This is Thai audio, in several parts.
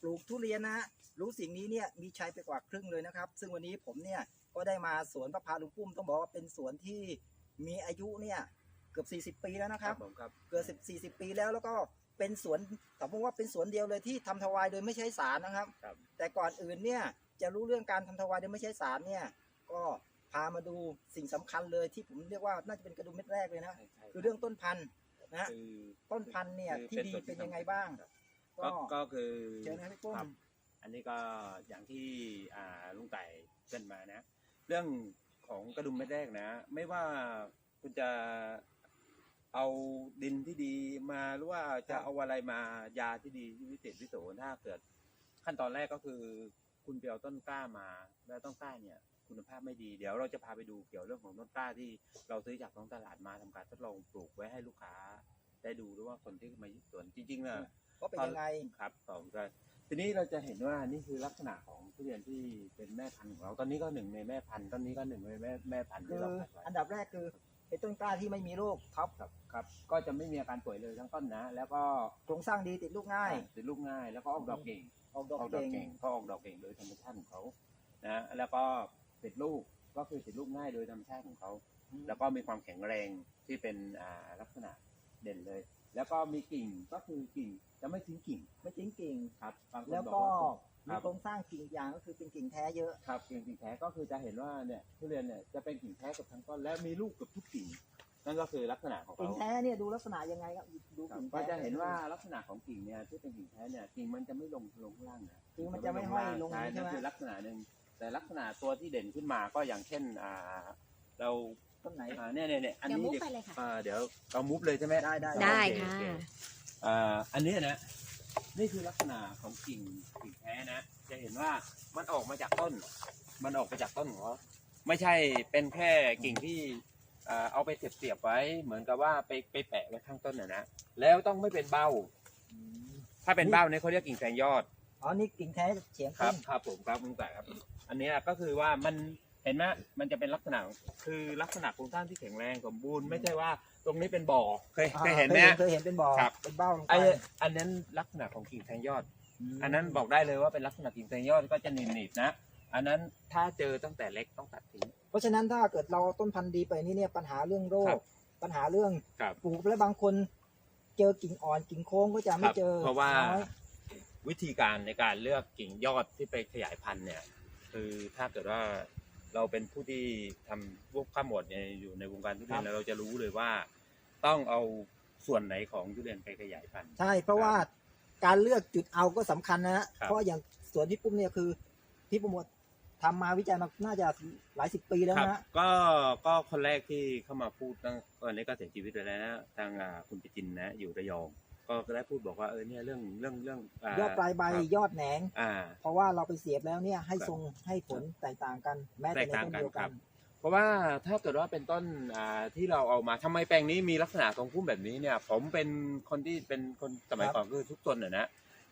ปลูกทุเรียนนะฮะรู้สิ่งนี้เนี่ยมีชัยไปกว่าครึ่งเลยนะครับ ซึ่งวันนี้ผมเนี่ยก็ได้มาสวนพระพาลุงปุ้มต้องบอกว่าเป็นสวนที่มีอายุเนี่ยเกือบ 40 ปีแล้วนะครับ ผมครับเกือบ10 40 ปีแล้วแล้วก็เป็นสวนสมมติว่าเป็นสวนเดียวเลยที่ทำทวายโดยไม่ใช้สารนะครับ ครับ แต่ก่อนอื่นเนี่ยจะรู้เรื่องการทำทวายโดยไม่ใช้สารเนี่ยก็พามาดูสิ่งสำคัญเลยที่ผมเรียกว่าน่าจะเป็นกระดุมเม็ดแรกเลยนะ ใช่ใช่คือเรื่องต้นพันธุ์นะฮะ คือต้นพันธุ์เนี่ยคือที่ดีส่วเป็นที่ยังไงสำคัญบ้าง ครับ ก็ก็ก็คือเชิญนะครับพี่ปุ้มครับ อันนี้ก็อย่างที่อ่าลุงไต่เกรินมานะ เรื่องของกระดุมเม็ดแรกนะ ไม่ว่าคุณจะเอาดินที่ดีมาหรือว่าจะเอาอะไรมายาที่ดีที่วิเศษวิโสถ้าเกิด ขั้นตอนแรกก็คือ คุณไปเอาต้นกล้ามา แล้วต้นกล้าเนี่ย คุณภาพไม่ดีเดี๋ยวเราจะพาไปดูเกี่ยวเรื่องของต้นกล้าที่เราซื้อจากท้องตลาดมาทำการทดลองปลูกไว้ให้ลูกค้า ได้ดูหรือว่าคนที่มายึดสวนจริงๆนะ ว่าเป็นยังไง ครับสองก็ทีนี้เราจะเห็นว่านี่คือลักษณะของทุเรียนที่เป็นแม่พันธุ์ของเราตอนนี้ก็หนึ่งในแม่พันธุ์ต้นนี้ก็หนึ่งในแม่แม่พันธุ์คืที่อเราคัดไว้ อันดับแรกคือเป็นต้นกล้าที่ไม่มีโรคท็อปครับครับ ก็จะไม่มีอาการป่วยเลยทั้งต้นนะ แล้วก็โครงสร้างดีติดลูกง่ายติดลูกง่าย แล้วก็ออกดอกเก่งออกดอกออกดอกเก่งเก่งก็ออกดอกเก่งโดยธรรมชาติของเขานะแล้วก็ติดลูกก็คือติดลูกง่ายโดยธรรมชาติของเขา แล้วก็มีความแข็งแรงที่เป็นอ่าลักษณะ เด่นเลย แล้วก็มีกิ่งก็คือกิ่งจะไม่ทิ้งกิ่งไม่จริงกิ่ง ครับบางคนแล้วบอกก็ว่ามีครับโครงสร้างกิ่งอย่างก็คือเป็นกิ่งแท้เยอะ ครับกิ่งกิ่งแท้ก็คือจะเห็นว่าเนี่ยทุเรียนเนี่ยจะเป็นกิ่งแท้กับทั้งต้นและมีลูกกับทุกกิ่งนั่นก็คือลักษณะของกิ่งเขาแท้เนี่ยดูลักษณะยังไงครับดูครับกิ่งแท้ก็จะเห็นว่าลักษณะของกิ่งเนี่ยที่เป็นกิ่งแท้เนี่ยกิ่งมันจะไม่ลงลงข้างล่างนะคือมันจะไม่ห้อยลงใช่ใช่นั่นไหมคือลักษณะหนึ่งแต่ลักษณะตัวที่เด่นขึ้นมาก็อย่างเช่นอ่าเรา ต้นไหน อ่าเนี่ยเนี่ยเนี่ยอันเดี๋ยวนี้มุกเดี๋ยวไปเลยค่ะ อ่าเดี๋ยวเรามุฟเลยใช่ไหมได้ได้ ได้ โอเค่ะ โอเอ่าอันนี้นะ นี่คือลักษณะของกิ่งกิ่งแท้นะ จะเห็นว่ามันออกมาจากต้น มันออกมาจากต้นของเขาไม่ใช่เป็นแค่กิ่งที่อ่าเอาไปเสียบๆไว้ เหมือนกับว่าไปไปแปะไว้ข้างต้นนะนะ แล้วต้องไม่เป็นเบ้า อืมถ้าเป็นเบ้าเนี่ยเขาเรียกกิ่งแทงยอด อ๋อ นี่กิ่งแท้เฉียงครัขึ้บนครับผมครับลุงแต่ครับ อันเนี้ยก็คือว่ามัน เห็นไหมมันจะเป็นลักษณะคือลักษณะโครงสร้างที่แข็งแรงสมบูรณ์ไม่ใช่ว่า ตรงนี้เป็นบ่อเคยเคยเห็นไหมฮะเคยเห็นเป็นบ่อครับ เป็นเบ้าลงไปไออันนั้นลักษณะของกิ่งแทงยอดมอันนั้นบอกได้เลยว่าเป็นลักษณะกิ่งแทงยอดก็จะหนีบๆนะ อันนั้นถ้าเจอตั้งแต่เล็กต้องตัดทิ้ง เพราะฉะนั้นถ้าเกิดเราต้นพันธุ์ดีไปนี่เนี่ยปัญหาเรื่องโรครัคบปัญหาเรื่องครับ ปลูกแล้วบางคน เจอกิ่งอ่อนกิ่งโค้งก็จะไม่เจอเพราะว่าน้อย วิธีการในการเลือกกิ่งยอดที่ไปขยายพันธุ์เนี่ย คือถ้าเกิดว่า เราเป็นผู้ที่ทำพวกข้ามหมดเนี่ยอยู่ในวงการทุเรียนแล้วเราจะรู้เลยว่า ต้องเอาส่วนไหนของทุเรียนไปขยายพันธุ์ ใช่เพราะว่าการเลือกจุดเอาก็สำคัญนะฮะครับ เพราะอย่างสวนพี่ปุ้มเนี่ยคือพี่ปุ้มทำมาวิจัยมาน่าจะหลายสิบปีแล้วครับนะฮะ ก็ก็คนแรกที่เข้ามาพูดตั้งตอนนี้ก็เสียชีวิตไปแล้วนะทางอ่าคุณปิจินนะอยู่ระยอง ก็ได้พูดบอกว่าเออเนี่ยเรื่องเรื่องเรื่องายอดปลายใบครับยอดแหนง อ่า เพราะว่าเราไปเสียบแล้วเนี่ยให้ครับทรงให้ผลแตกต่างกัน แม้แต่ในแตกต่างต้นกันเดียวครักับนเพราะว่าถ้าเกิดว่าเป็นต้นอ่าที่เราเอามาทำไมแปลงนี้มีลักษณะทรงพุ่มแบบนี้เนี่ย ผมเป็นคนที่เป็นคนสมัยครับก่อนคือทุกต้นน่ะนะ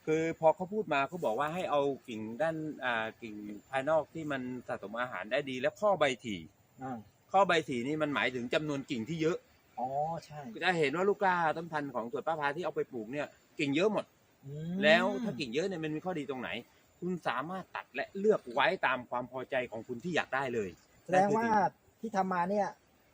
คือพอเขาพูดมาเขาบอกว่าให้เอากิ่งด้านอ่ากิ่งภายนอกที่มันสะสมอาหารได้ดี และข้อใบถี่อ่าข้อใบถี่นี่มันหมายถึงจำนวนกิ่งที่เยอะ อ๋อใช่จะเห็นว่าลูกกล้าต้นพันธุ์ของสวนป้าพาที่เอาไปปลูกเนี่ยกิ่งเยอะหมด อืมแล้วถ้ากิ่งเยอะเนี่ยมันมีข้อดีตรงไหน คุณสามารถตัดและเลือกไว้ตามความพอใจของคุณที่อยากได้เลย แสดงว่าที่ทำมาเนี่ย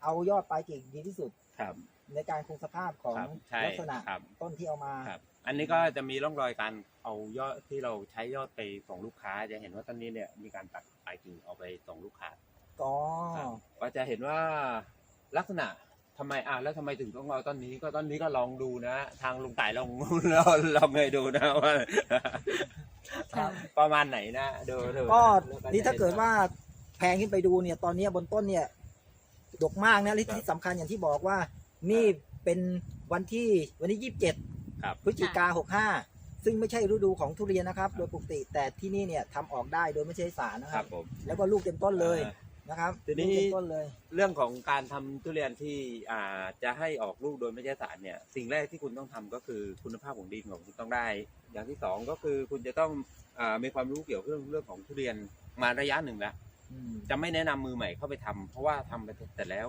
เอายอดปลายกิ่งดีที่สุด ครับในการคงสภาพของครับใช่ลักษณะครับ ต้นที่เอามา ครับ อันนี้ก็จะมีร่องรอยการเอายอดที่เราใช้ยอดไปส่งลูกค้า จะเห็นว่าต้นนี้เนี่ยมีการตัดปลายกิ่งเอาไปส่งลูกค้า ก็ ครับ ก็จะเห็นว่าลักษณะ ทำไมอะแล้วทำไมถึงต้องเอาต้นนี้ก็ต้นนี้ก็ลองดูนะ ทางลุงต่ายลอง ลองลองเลยดูนะว่าค่ะ ประมาณไหนนะดูดูก็ะนี่ถ้าเกิดว่าแพงขึ้นไปดูเนี่ย ตอนนี้บนต้นเนี่ยดกมากนะและที่สำคัญอย่างที่บอกว่า นี่เป็นวันที่วันที่ยี่สิบเจ็ดครับ พฤศจิกาหกห้าซึ่งไม่ใช่ฤดูของทุเรียนนะครับ โดยปกติแต่ที่นี่เนี่ยทำออกได้โดยไม่ใช้สารนะคครัรับบผมแล้วก็ลูกเต็มต้นเลย อ่า นะครับทีนี้ลูกเต็มต้นเลย เรื่องของการทำทุเรียนที่อ่าจะให้ออกลูกโดยไม่ใช้สารเนี่ย สิ่งแรกที่คุณต้องทำก็คือคุณภาพของดินของคุณต้องได้ อย่างที่สองก็คือคุณจะต้องอามีความรู้เกี่ยวกับเรื่องเรื่องของทุเรียนมาระยะหนึ่งแล้ว อืม จะไม่แนะนำมือใหม่เข้าไปทำเพราะว่าทำไปแต่แล้ว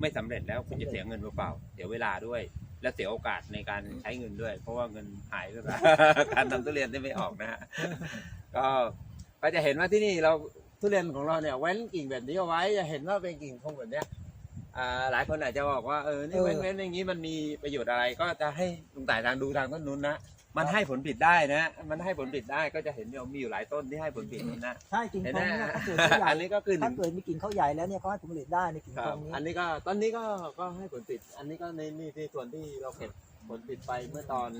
ไม่สำเร็จแล้วคุณจะเสียเงินเปล่าๆเสียเวลาด้วย และเสียโอกาสในการใช้เงินด้วย เพราะว่าเงินหายไปกับ การทำทุเรียนได้ไม่ออกนะฮะก็ก็จะเห็นว่าที่นี่เรา ทุเรียนของเราเนี่ยเว้นกิ่งแบบนี้เอาไว้จะเห็นว่าเป็นกิ่งคงแบบเนี้ยอ่าหลายคนอาจจะบอกว่าเออนี่เออเว้นเว้นอย่างนี้มันมีประโยชน์อะไรก็จะให้ลุงต่ายทางดูทางต้นนู้นนะมันให้ผลผลิตได้นะ มันให้ผลผลิตได้ก็จะเห็นมีอยู่หลายต้นที่ให้ผลผลิตนะใช่กิ่งเห็นทไหมองเนี่ยถ้าเกิดเขาใหญ่อันนี้ก็คือหถ้านึ่งเกิดมีกิ่งเขาใหญ่แล้วเนี่ยเขาให้ผลผลิตได้ในกิ่งคทรัอบงนี้อันนี้ก็ตอนนี้ก็ก็ให้ผลผลิต อันนี้ก็ในนี่ที่ส่วนที่เราเก็บผลผลิตไปเมื่อตอน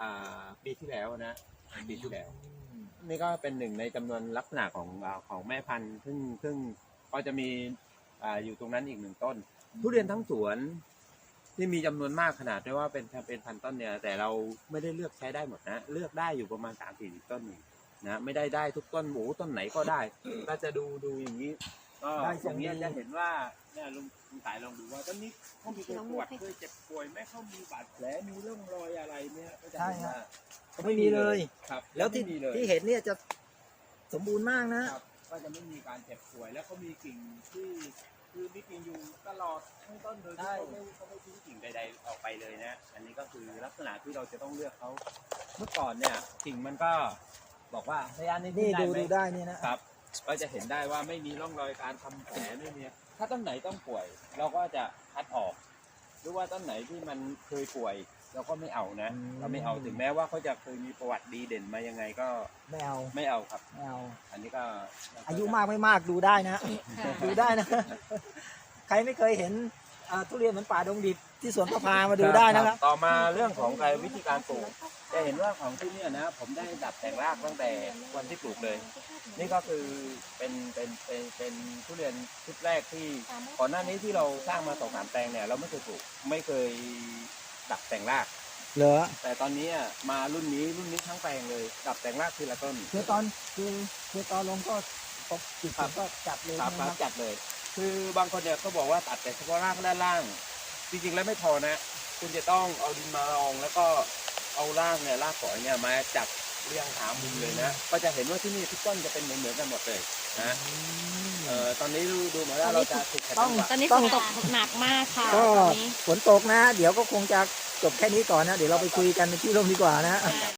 อ่าปีที่แล้วนะปีที่แล้ว นี่ก็เป็นหนึ่งในจำนวนลักษณะของอ่าของแม่พันธุ์ซึ่งซึ่งก็จะมีอ่าอยู่ตรงนั้นอีกหนึ่งต้น ทุเรียนทั้งสวนที่มีจำนวนมากขนาดด้วยว่าเป็นเป็นพันต้นเนี่ย แต่เราไม่ได้เลือกใช้ได้หมดนะ เลือกได้อยู่ประมาณสามสี่ต้นเองนะไม่ได้ได้ทุกต้นหมูต้นไหนก็ได้ก็จะดูดูอย่างนี้ ก็ได้อทรย่างงนี้ดีจะเห็นว่าเนี่ยลุงลุงสายลองดูว่าต้นนี้เขามีเคยปวดเคยเจ็บป่วยไหมเขามีบาดแผลมีร่องรอยอะไรเนี่ยก็จะเห็นว่าเขาไม่มีเลย ครับแล้วที่ไม่มีเลยที่เห็นเนี่ยจะสมบูรณ์มากนะ ครับก็จะไม่มีการเจ็บป่วย แล้วก็มีกิ่งที่คือมีกิ่งอยู่ตลอดทั้งต้นโดยที่ใช่เขาไม่เขาไม่ทิ้งกิ่งใดๆออกไปเลยนะ อันนี้ก็คือลักษณะที่เราจะต้องเลือกเขาเมื่อก่อนเนี่ยกิ่งมันก็บอกว่าระยะนี้นี่ขึ้ดูไหม ดูได้เนี่ยนะครับ ก็จะเห็นได้ว่าไม่มีร่องรอยการทำแผลไม่มีถ้าต้นไหนต้องป่วย เราก็จะคัดออก หรือว่าต้นไหนที่มันเคยป่วยเราก็ไม่เอานะอืมเราไม่เอาถึงแม้ว่าเขาจะเคยมีประวัติดีเด่นมายังไงก็ไม่เอาไม่เอาครับไม่เอาอันนี้ก็อายุมากไม่มากดูได้นะค่ะดูได้นะ ใครไม่เคยเห็น อ่าทุเรียนเหมือนป่าดงดิบที่สวนประพามาดูได้นะครับ ต่อมาเรื่องของการวิธีการปลูก จะเห็นว่าของที่เนี่ยนะผมได้ดัดแต่งรากตั้งแต่วันที่ปลูกเลย นี่ก็คือเป็นเป็นเป็นเป็นทุเรียนชุดแรกที่ก่อนหน้านี้ที่เราสร้างมาสองสามแปลงเนี่ยเราไม่เคยปลูกไม่เคยดัดแต่งราก เหรอแต่ตอนนี้อะมารุ่นนี้รุ่นนี้ทั้งแปลงเลยดัดแต่งรากทีละต้น คือตอนคือคือตอนลงก็ตกจิตครับก็จัดเลยครับใช่ไหมครับ จัดเลย คือบางคนเนี่ยเขาบอกว่าตัดแต่เฉพาะรากด้านล่าง จริงๆแล้วไม่พอนะ คุณจะต้องเอาดินมารองแล้วก็เอารากเนี่ยรากฝอยเนี่ยมาจับเรียงหามุมเลยนะ ก็จะเห็นว่าที่นี่ทุกต้นจะเป็นเหมือนๆกันหมดเลยนะเอ่อตอนนี้ดูดูเหมือนว่าเราจะถูกขัดจังหวะตอนนี้ฝนตกหนักมากค่ะก็ตอนนี้ ฝนตกนะ เดี๋ยวก็คงจะจบแค่นี้ก่อนนะ เดี๋ยวเราไปคุยกันในที่ร่มดีกว่านะค่ะ